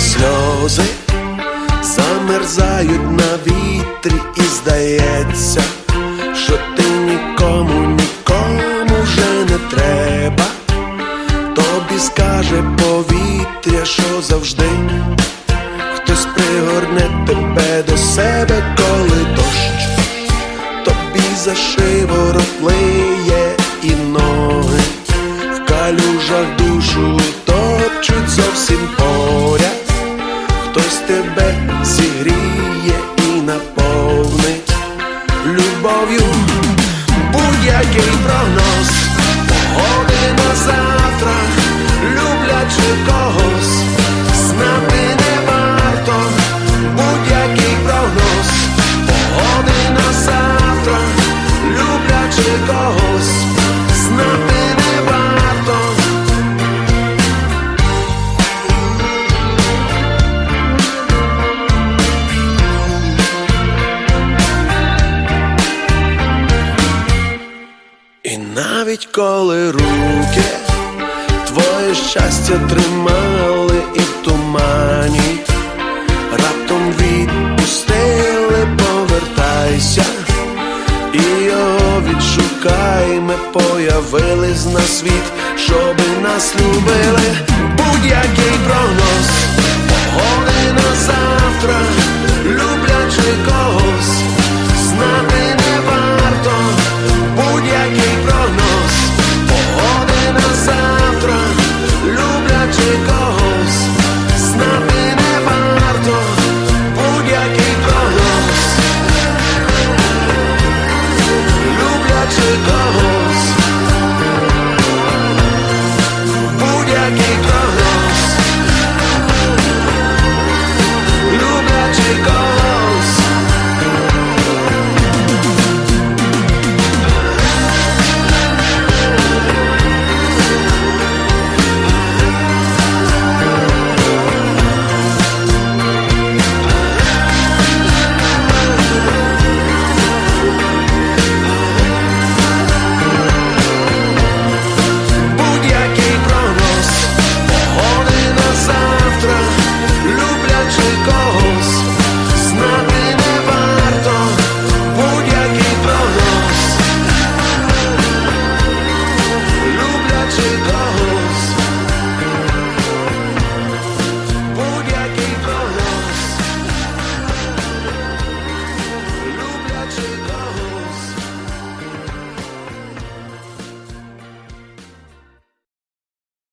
сльози замерзають на вітрі, і здається, що ти нікому, нікому вже не треба. Тобі скаже повітря, що завжди хтось пригорне тебе до себе, коли дощ тобі за шиворот лиє і ноги в калюжах душу топчуть зовсім поряд, хтось тебе зігріє і наповнить любов'ю. Будь-який прогноз, погоди на навіть коли руки твоє щастя тримали і в тумані, раптом відпустили, повертайся, і його відшукай, ми появились на світ, щоби нас любили,